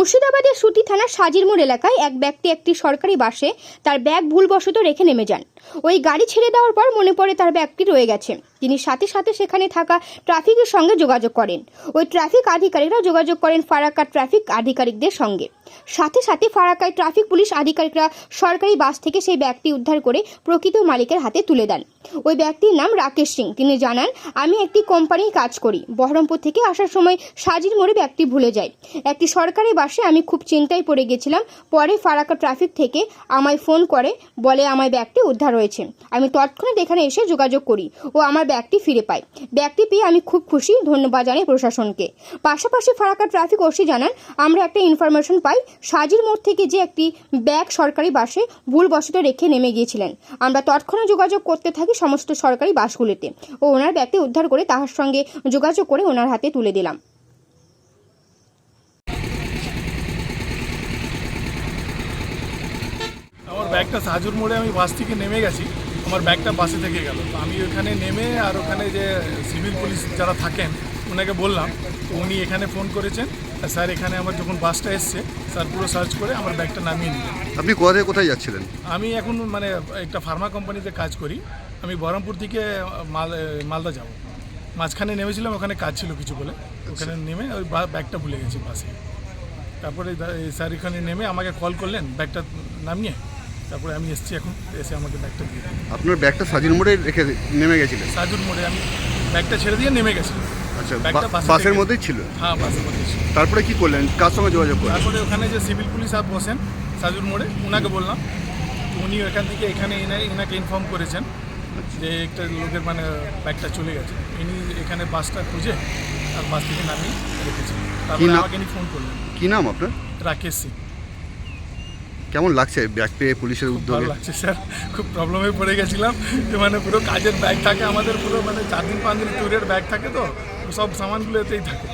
মুর্শিদাবাদের সুতি থানার সাজিরমোড় এলাকায় এক ব্যক্তি একটি সরকারি বাসে তার ব্যাগ ভুলবশত রেখে নেমে যান। ওই গাড়ি ছেড়ে দেওয়ার পর মনে পড়ে তার ব্যাগটি রয়ে গেছে তিনি সাথে সাথে সেখানে থাকা ট্রাফিকের সঙ্গে যোগাযোগ করেন। ওই ট্রাফিক আধিকারিকরা যোগাযোগ করেন ফারাক্কা ট্রাফিক আধিকারিকদের সঙ্গে। সাথে সাথে ফারাকায় ট্রাফিক পুলিশ আধিকারিকরা সরকারি বাস থেকে সেই ব্যাগটি উদ্ধার করে প্রকৃত মালিকের হাতে তুলে দেন। ওই ব্যক্তির নাম রাকেশ সিং। তিনি জানান, আমি একটি কোম্পানির কাজ করি। বহরমপুর থেকে আসার সময় সাজির মোড়ে ব্যাগটি ভুলে যায়। একটি সরকারি বাসে আমি খুব চিন্তায় পড়ে গেছিলাম। পরে ফারাক্কা ট্রাফিক থেকে আমায় ফোন করে, বলে আমার ব্যাগটি উদ্ধার হয়েছে। আমি তৎক্ষণাৎ এখানে এসে যোগাযোগ করি ও আমার ব্যাগটি ফিরে পাই ব্যাগটি পেয়ে আমি খুব খুশি। ধন্যবাদ জানাই প্রশাসনকে। পাশাপাশি ফারাক্কা ট্রাফিক ওসি জানান, আমরা একটা ইনফরমেশন পাই সাজির মোড় থেকে যে একটি ব্যাগ সরকারি বাসে ভুলবশত রেখে নেমে গিয়েছিলেন। আমরা তৎক্ষণাৎ যোগাযোগ করতে থাকি সমস্ত সরকারি বাসগুলিতে ও ওনার ব্যাগটি উদ্ধার করে তাহার সঙ্গে যোগাযোগ করে ওনার হাতে তুলে দিলাম। আমার ব্যাগটা সাজুর মোড়ে আমি বাস থেকে নেমে গেছি। আমার ব্যাগটা বাসে থেকে গেল। আমি ওখানে নেমে আর ওখানে যে সিভিল পুলিশ যারা থাকেন ওনাকে বললাম তো উনি এখানে ফোন করেছেন আর স্যার এখানে আমার যখন বাসটা এসছে স্যার পুরো সার্চ করে আমার ব্যাগটা নামিয়ে নিলেন। আপনি কোথা থেকে কোথায় যাচ্ছিলেন? আমি এখন মানে একটা ফার্মা কোম্পানিতে কাজ করি আমি বহরমপুর থেকে মাল মালদা যাব। মাঝখানে নেমেছিলাম ওখানে কাজ ছিল কিছু বলে ওখানে নেমে ওই ব্যাগটা ভুলে গেছি বাসে। তারপরে স্যার এখানে নেমে আমাকে কল করলেন ব্যাগটা নামিয়ে তারপরে আমি এসেছি এখন এসে আমাকে ব্যাগটা দিয়ে আপনার ব্যাগটা সাজুর মোড়ে রেখে নেমে গেছিলেন? সাজুর মোড়ে আমি ব্যাগটা ছেড়ে দিয়ে নেমে গেছি আচ্ছা বাসের মধ্যেই ছিল? হ্যাঁ বাসের মধ্যে ছিল। তারপরে কি করলেন? কার সঙ্গে যোগাযোগ করলেন? তারপরে ওখানে যে সিভিল পুলিশ আপ বসেন সাজুর মোড়ে ওনাকে বললাম উনি এখান থেকে এখানে এনে- এনাকে ইনফর্ম করেছেন যে একটা লোকের মানে ব্যাগটা চলে গেছে। ইনি এখানে বাসটা খুঁজে আর বাস থেকে নামিয়ে রেখেছেন। তারপরে আমাকে ইনি ফোন করলেন। কি নাম আপনার? রাকেশ সিং। কেমন লাগছে ব্যাগ পেয়ে পুলিশের ভালো উদ্যোগে? লাগছে স্যার। খুব প্রবলেমে পড়ে গেছিলাম যে মানে পুরো কাজের ব্যাগ থাকে আমাদের পুরো মানে চার দিন পাঁচ দিন ট্যুরের ব্যাগ থাকে তো। সব সামানগুলো এতেই থাকে।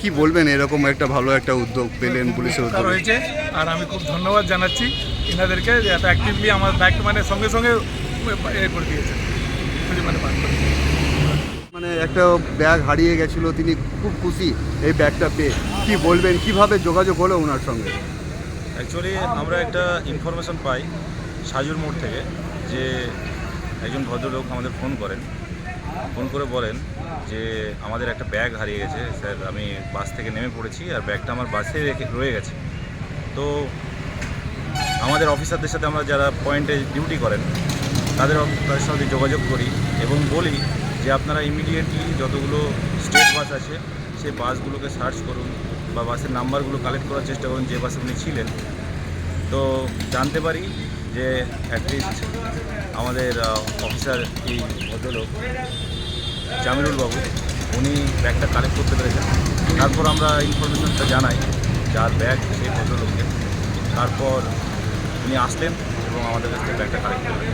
কি বলবেন? এরকম একটা ভালো একটা উদ্যোগ পেলেন পুলিশের উদ্যোগে। হয়েছে আর আমি খুব ধন্যবাদ জানাচ্ছি এনাদেরকে যে এত অ্যাক্টিভলি আমার ব্যাগ মানে সঙ্গে সঙ্গে এ করে দিয়েছে মানে করে মানে একটা ব্যাগ হারিয়ে গেছিল তিনি খুব খুশি এই ব্যাগটা পেয়ে। কি বলবেন? কীভাবে যোগাযোগ হলো ওনার সঙ্গে? অ্যাকচুয়ালি আমরা একটা ইনফরমেশন পাই সাজুর মোড় থেকে যে একজন ভদ্রলোক আমাদের ফোন করেন। ফোন করে বলেন যে আমাদের একটা ব্যাগ হারিয়ে গেছে। স্যার, আমি বাস থেকে নেমে পড়েছি আর ব্যাগটা আমার বাসে রেখে রয়ে গেছে। তো আমাদের অফিসারদের সাথে আমরা যারা পয়েন্টে ডিউটি করেন, তাদের তাদের সাথে যোগাযোগ করি এবং বলি যে আপনারা ইমিডিয়েটলি যতগুলো স্টেট বাস আছে, সেই বাসগুলোকে সার্চ করুন বা বাসের নাম্বারগুলো কালেক্ট করার চেষ্টা করুন যে বাসে উনি ছিলেন। তো জানতে পারি যে অ্যাটলিস্ট আমাদের অফিসার এই ভদ্রলোক? জামিরুল বাবু উনি ব্যাগটা কালেক্ট করতে পেরেছেন। তারপর আমরা ইনফরমেশনটা জানাই যার ব্যাগ সেই ভদ্রলোককে। তারপর উনি আসলেন এবং আমাদের কাছ থেকে ব্যাগটা কালেক্ট করলেন।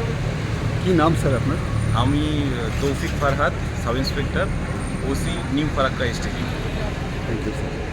কী নাম স্যার আপনার? আমি Taufiq Farhad sub inspector OC new Farakka station. Thank you sir